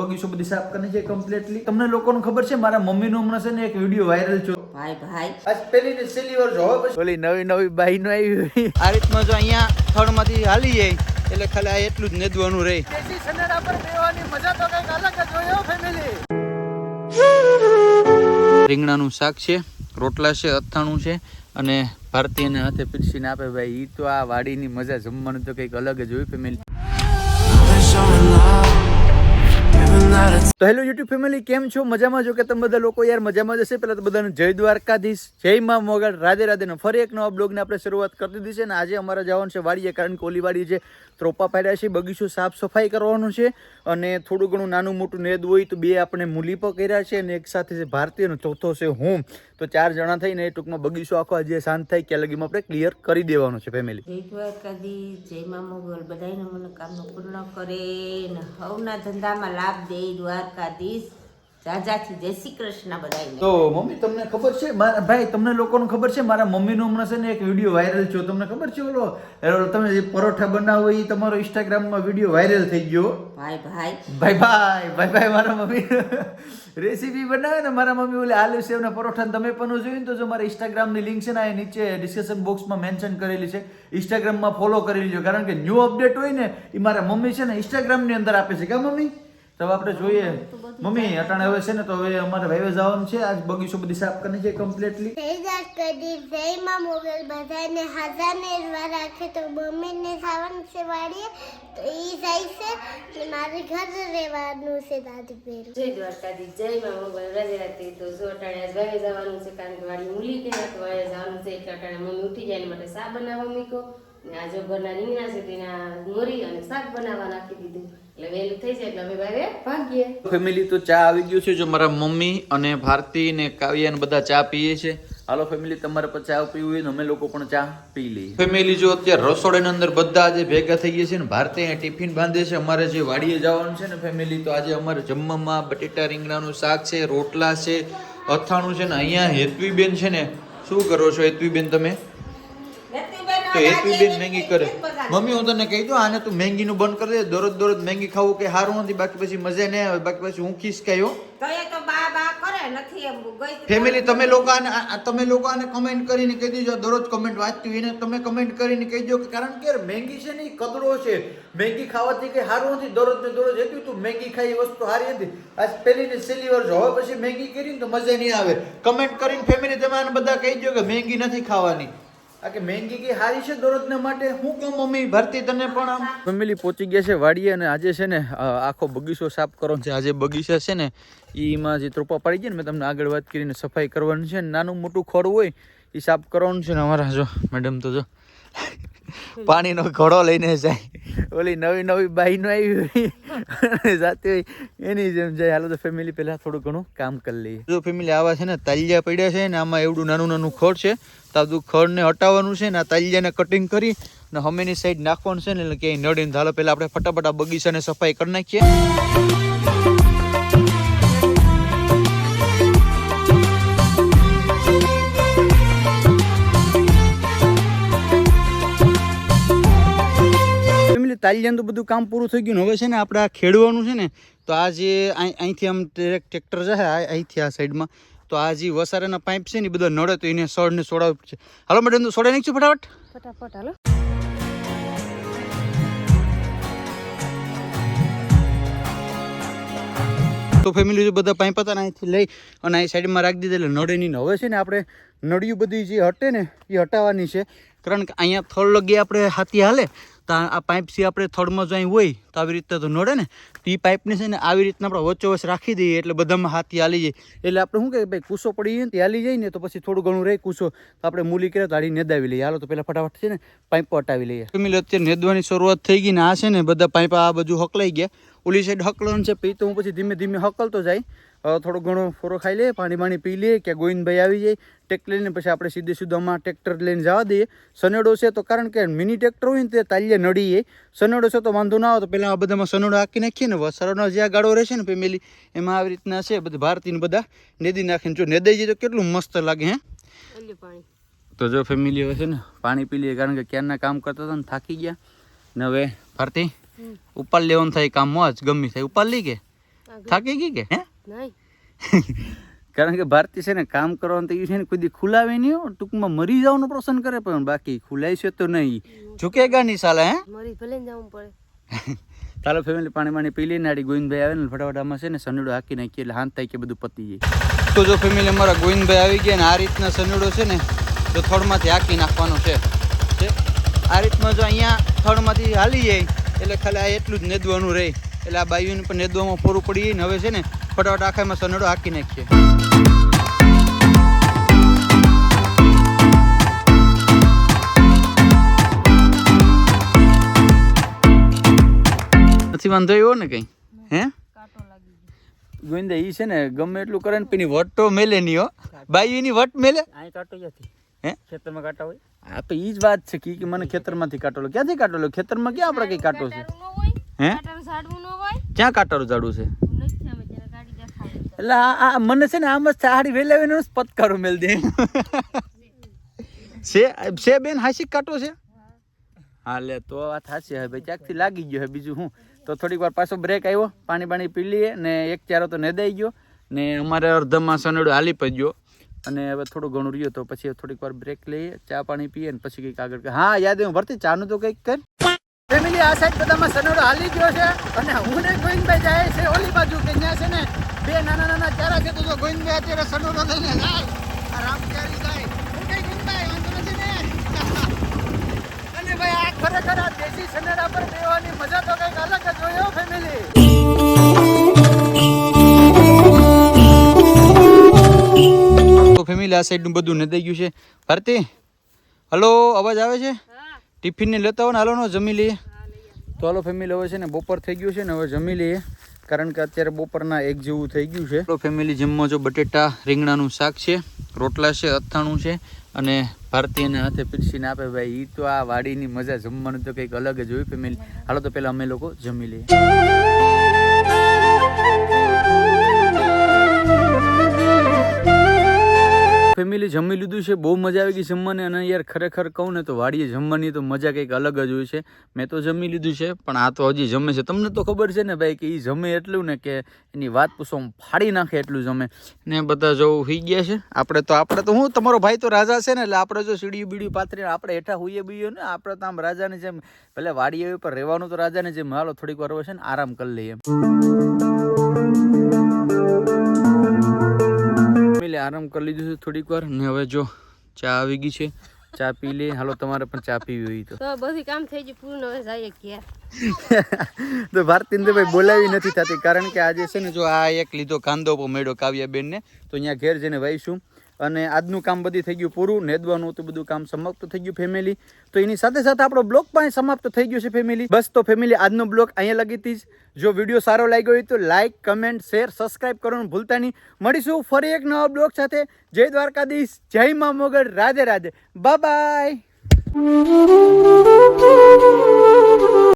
બગીચો બધી સાફ કરી છે કમ્પ્લીટલી તમને લોકોને ખબર છે મારા મમ્મીનો હમણાં છે ને એક વીડિયો વાયરલ થયો. ભાઈ ભાઈ. આજ પેલી ને છેલ્લી વાર જોવા પછી. ઓલી નવી નવી બાઈ નો આવી આ રીતમાં જો અહીંયા થળમાંથી હાલી જાય એટલે ખાલી આ એટલું જ નેદવાનું રહે. એસી સનેડા પર બેવાની મજા તો કંઈક અલગ જ હોય ફેમિલી રીંગણાનું શાક છે રોટલા છે અથાણું છે અને ભારતીયને હાથે પીરસીને આપે ભાઈ. ઈ તો આ વાડીની મજા જમવાનું તો કંઈક અલગ જ હોય ફેમિલી તો હેલો યુટ્યુબ ફેમિલી કેમ છો? મજામાં જો કે તમે બધા લોકો? યાર, મજામાં જશે પેલા તો બધાને જય દ્વારકાધીશ, જય મા મોગલ. રાધે રાધેનો ફરી એક નવા બ્લોગને આપણે શરૂઆત કરી દીધી છે અને આજે અમારે જવાનું છે વાડીએ, કારણ કે ઓલી વાડી ત્રોપા પાડ્યા છે, બગીચો સાફ સફાઈ કરવાનું છે અને થોડું ઘણું નાનું મોટું નેદ હોય તો બે આપણે મૂલી પર કર્યા છે અને એક સાથે છે ભારતીયનો ચોથો છે હું. તો ચાર જણા થઈને એ ટૂંકમાં બગીચો આખો આજે શાંત થાય, ક્યાં લગીમાં આપણે ક્લિયર કરી દેવાનો છે ફેમિલી જય દ્વારકાધીશ, જય મા મોગલ. બધાને મનોકામના પૂર્ણ કરે હવના ધંધામાં લાભ દે દ્વારકાધીશ. જય શ્રી કૃષ્ણ બધાય તો મમ્મી તમને ખબર છે? મારા ભાઈ તમને લોકોને ખબર છે? મારા મમ્મીનો હમણાં છે ને એક વીડિયો વાયરલ થયો. તમને ખબર છે? ઓલો તમે જે પરોઠા બનાવો એ તમારો ઇન્સ્ટાગ્રામમાં વીડિયો વાયરલ થઈ ગયો. ભાઈ ભાઈ. ભાઈ ભાઈ ભાઈ ભાઈ મારા મમ્મી. રેસીપી બનાવે ને મારા મમ્મી ઓલે આલુ સેવના પરોઠા તમે પણ જોયું ને તો જો મારા ઇન્સ્ટાગ્રામની લિંક છે ને એ નીચે ડિસ્કશન બોક્સમાં મેન્શન કરેલી છે. ઇન્સ્ટાગ્રામમાં ફોલો કરી લેજો. કારણ કે ન્યૂ અપડેટ હોય ને એ મારા મમ્મી છે ને ઇન્સ્ટાગ્રામની અંદર આપે છે. કે મમ્મી? તો આપણે જોઈએ. મમ્મી અટાણે હવે છે ને તો હવે અમારે ભાઈ જવાનું છે. આજ બગીચો બધી સાફ કરીને છે કમ્પ્લીટલી જય કદી જયમાં મોગલ બધાને હાજારને વાર રાખે. તો મમ્મીને ખાવાનું છે વાડીએ તો એ જાય છે. ને મારે ઘર રહેવાનું છે દાદી પેર જય દ્વારકાધીશ જય માં મોગલ રાધે રાધે તો જો અટાણે આજ વાગે જવાનું છે કારણ કે વાડી મૂલી કે તો વાગે જવાનું છે. એટલે અટાણે મમ્મી ઉઠી જાય ને માટે સા બનાવવા મૂકો આ જો ઘરના રીંગણા છે તેના મોરી અને શાક બનાવવા નાખી દીધું. તો ચા આવી ગયું છે. જો મારા મમ્મી અને ભારતી કાવ્યા ને બધા ચા પીએ છે. હાલો ફેમિલી તમારે પણ ચા પીવું હોય ને અમે લોકો પણ ચા પી લઈએ. ફેમિલી જો અત્યારે રસોડાની અંદર બધા આજે ભેગા થઈ ગયા છે ને, ભારતી અહીંયા ટિફિન બાંધે છે. અમારે જે વાડીએ જવાનું છે ને ફેમિલી તો આજે અમારે જમવામાં બટેટા, રીંગણાનું શાક છે, રોટલા છે, અથાણું છે ને, અહીંયા હેતવીબેન છે ને, શું કરો છો હેતવીબેન તમે? તો હેતવીબેન મેંગી કરે. મમ્મી હું તને કહી દઉં આને તું મેંગીનું બંધ કરી દે. દરરોજ દરરોજ મેંગી ખાવું કે સારું નથી બાકી પછી મજા નહીં આવે બાકી પછી હું કરે નથી ફેમિલી તમે લોકો આને તમે લોકો આને કમેન્ટ કરીને કહી દેજો દરરોજ કમેન્ટ વાંચતી એને તમે કમેન્ટ કરીને કહી દો કે કારણ કે મેંગી છે ને કદરો છે. મેંગી ખાવાથી કંઈ સારું નથી દરરોજ ને દરરોજ એટલું તું મેંગી ખાઈ એ વસ્તુ સારી હતી. આજ પહેલી ને છેલ્લી વર્ષ હવે પછી મેંગી કરીને તો મજા નહીં આવે. કમેન્ટ કરીને ફેમિલી તમે આને બધા કહી દો કે મેંગી નથી ખાવાની. આ કે મેંગી કે સારી છે દરરોજના માટે? હું કેમ મમ્મી, ભરતી તને પણ ફેમિલી પહોંચી ગયા છે વાડીએ અને આજે છે ને આખો બગીચો સાફ કરવાનો છે. આજે બગીચા છે ને એમાં જે ત્રોપા પડી ગયા ને, મેં તમને આગળ વાત કરીને સફાઈ કરવાની છે. નાનું મોટું ખોડ હોય એ સાફ કરવાનું છે ને અમારા, જો મેડમ તો જો, પાણીનો ઘડો લઈને જાય. ઓલી નવી નવી બાઈ નો આવી અને સાથે એની જેમ જાય. હાલો તો ફેમિલી પહેલા થોડું ઘણું કામ કરી લઈએ. જો ફેમિલી આવા છે ને, તાલિયા પડ્યા છે ને, આમાં એવડું નાનું નાનું ખડ છે. તો બધું ખડને હટાવવાનું છે ને, આ તાલિયાને કટિંગ કરી ને હમેની સાઈડ નાખવાનું છે ને, એટલે ક્યાંય નડીને ને હાલો પહેલા આપણે ફટાફટ આ બગીચાને સફાઈ કરી નાખીએ. તાલિયાનું તો બધું કામ પૂરું થઈ ગયું ને હવે છે ને આપણે આ ખેડવાનું છે ને તો આ જે અહીંથી આમ ટ્રેક્ટર જશે આ- અહીંથી આ સાઈડમાં તો આ જે વસારાના પાઇપ છે ને બધા નડે તો એને સળને સોડાવવું પડશે. હાલો મેડમ તો સોડાઈ નાખશું ફટાફટ? ફટાફટ હાલો. તો ફેમિલી જો બધા પાઇપ હતા ને અહીંથી લઈ અને અહીં સાઈડમાં રાખી દીધા એટલે નડે નહીં હવે છે ને આપણે નળિયું બધી જે હટે ને એ હટાવવાની છે. કારણ કે અહીંયા થળ લગી આપણે હાથી હાલે તો આ પાઇપથી આપણે થડમાં જો અહીં હોય તો આવી રીતે તો નડે ને, તો એ પાઇપને છે ને આવી રીતના આપણે વચ્ચોવચ રાખી દઈએ એટલે બધામાં હાથી હાલી જાય. એટલે આપણે શું કહે ભાઈ, કૂસો પડી જાય ને તે હાલી જાય ને તો પછી થોડું ઘણું રહે કૂસો, તો આપણે મૂલી કરે તો આડી નેદાવી લઈએ. હાલો તો પહેલાં ફટાફટ છે ને પાઇપ હટાવી લઈએ. ફેમિલી અત્યારે નેદવાની શરૂઆત થઈ ગઈ ને આ છે ને બધા પાઇપ આ બધું હકલાઈ ગયા. ઓલી સાઈડ હકલવાનું છે પછી તો હું પછી ધીમે ધીમે હકલતો જાય. થોડો ઘણો ફોરો ખાઈ લઈએ પાણી પાણી પી લઈએ કે ગોવિંદભાઈ આવી જાય ટ્રેક્ટર લઈને પછી આપણે સીધે સીધામાં આમાં ટ્રેક્ટર લઈને જવા દઈએ. સનેડો છે તો કારણ કે મિની ટ્રેક્ટર હોય ને તે તાલીએ નડીએ સનેડો છે તો વાંધો ના આવે તો પહેલાં આ બધામાં સનેડો આખી નાખીએ ને વસારોનો જે આ ગાળો રહેશે ને ફેમિલી એમાં આવી રીતના છે બધા ભારતીને બધા નેદી નાખીને જો નેદાઈ જાય તો કેટલું મસ્ત લાગે હે? તો જો ફેમિલી હોય છે ને પાણી પી લઈએ કારણ કે ક્યારના કામ કરતા હતા ને થાકી ગયા. ને હવે ભારતી ઉપાડ લેવાનું થાય કામ મોજ ગમી થાય. ઉપાડ લઈ કે? થાકી ગઈ કે હે? કારણ કે ભારતી છે ને કામ કરવાનું તો એ છે ને કોઈ દી ખુલાવે નહીં. ટૂંકમાં મરી જવાનું પ્રસન્ન કરે પણ બાકી ખુલાય છે તો નહીં. ઝુકેગા નહીં સાલા હે? મરી ભલે જવું પડે. ચાલો ફેમિલી પાણી પાણી પી લઈને આડી ગોવિંદભાઈ આવે ને ફટાફટ આમાં છે ને સનડો હાકી નાખીએ એટલે હાથ થાય કે બધું પતી જાય. તો જો ફેમિલી અમારા ગોવિંદભાઈ આવી ગયા ને આ રીતના સનડો છે ને તો થળમાંથી હાકી નાખવાનો છે? આ રીતમાં જો અહીંયા થડમાંથી હાલી જાય એટલે ખાલી આ એટલું જ નેદવાનું રહે. એટલે આ બાયુને પણ નેદવામાં પૂરું પડી જાય ને હવે છે ને ફટાફટ આખામાં સનડો હાકી નાખીએ. નથી વાંધો એવો ને કઈ? હે? ગોવિંદા ઈ છે ને ગમે એટલું કરે ને પેલી વટ તો મેલે નહીં હો. બાઈ એની વટ મેલે? કાંટો ક્યાંથી? હે? ખેતરમાં કાંટા હોય? હા તો ઈ જ વાત છે કે કે મને ખેતરમાંથી કાંટો લો. ક્યાંથી કાંટો લો? ખેતરમાં ક્યાં આપણે કઈ કાટો છે? હે? ક્યાં કાંટો ઝાડું છે? એટલે આ મને છે ને આમ જ સાડી વેલાવીને જ પતકારો મેલ દે. છે છે બેન હાસી કાટો છે? હા લે તો વાત હાસી હવે. ક્યાંકથી લાગી ગયો? હે બીજું હું તો થોડીક વાર પાછો બ્રેક આવ્યો પાણી પાણી પી લઈએ ને એક ચારો તો નેદાઈ ગયો. ને અમારે અડધામાં સનેડો હાલી પડ્યો. અને હવે થોડું ઘણું રહ્યું તો પછી થોડીક વાર બ્રેક લઈએ ચા પાણી પીએ ને પછી કંઈક આગળ હા યાદ હું ભરતી ચાનું તો કંઈક કર. ફેમિલી આ સાઈડ બધામાં સનોડો હાલી ગયો છે અને હું ને ગોવિંદભાઈ જાય છે ઓલી બાજુ કે ત્યાં છે ને બે નાના નાના ચારા છે તો જો ગોવિંદભાઈ અત્યારે સનોડો લઈને જાય. રામચારી જાય. ખરેખર આ દેશી પર બેવાની મજા તો કંઈક અલગ જ હોય ફેમિલી. ફેમિલી, આ સાઈડનું બધું નદાઈ ગયું છે. ભારતી, હલો, અવાજ આવે છે? ટિફિનને લેતા હોય ને હાલો ને જમી લઈએ. તો હાલો ફેમિલી હવે છે ને બપોર થઈ ગયું છે ને હવે જમી લઈએ. કારણ કે અત્યારે બપોરના એક જેવું થઈ ગયું છે. તો ફેમિલી જમવા જો બટેટા, રીંગણાનું શાક છે, રોટલા છે, અથાણું છે અને ભારતીયને હાથે પીરસીને આપે ભાઈ. એ તો આ વાડીની મજા, જમવાનું તો કંઈક અલગ જ હોય ફેમિલી હાલો તો પહેલાં અમે લોકો જમી લઈએ. ફેમિલી જમી લીધું છે, બહુ મજા આવી ગઈ જમવાની. અને યાર, ખરેખર કહું ને તો વાડીએ જમવાની તો મજા કંઈક અલગ જ હોય છે. મેં તો જમી લીધું છે, પણ આ તો હજી જમે છે. તમને તો ખબર છે ને ભાઈ કે એ જમે એટલું ને કે એની વાત પૂછો, હું ફાડી નાખે એટલું જમે. ને બધા જો હોઈ ગયા છે. આપણે તો આપણે તો હું, તમારો ભાઈ તો રાજા છે ને, એટલે આપણે જો સીડીયું બીડીયું પાથરીને આપણે હેઠા હોઈએ બીએ ને, આપણે તો આમ રાજાની જેમ, ભલે વાડીએ ઉપર રહેવાનું તો રાજાની જેમ. હાલો, થોડીક વાર છે ને આરામ કરી લઈએ. ફેમિલી આરામ કરી લીધું છે થોડીક વાર. ને હવે જો ચા આવી ગઈ છે. ચા પી લે. હાલો તમારે પણ ચા પીવી હોય તો. બધું કામ થઈ ગયું. પૂરું હવે જઈએ ઘેર. તો ભારતીને ભાઈ બોલાવી નથી થતી. કારણ કે આજે છે ને જો આ એક લીધો કાંદો મેળો કાવ્યાબેનને. તો અહીંયા ઘેર જઈને વાઈશું અને આજનું કામ બધી થઈ ગયું પૂરું નેદવાનું હતું, બધું કામ સમાપ્ત થઈ ગયું ફેમિલી તો એની સાથે સાથે આપણો બ્લોગ પણ સમાપ્ત થઈ ગયો છે ફેમિલી બસ તો ફેમિલી આજનો બ્લોગ અહીંયા લગીથી જ. જો વીડિયો સારો લાગ્યો હોય તો લાઇક કમેન્ટ શેર સબસ્ક્રાઈબ કરવાનું ભૂલતા નહીં. મળીશું ફરી એક નવા બ્લોગ સાથે. જય દ્વારકાધીશ, જય મા મોગર રાધે રાધે. બાય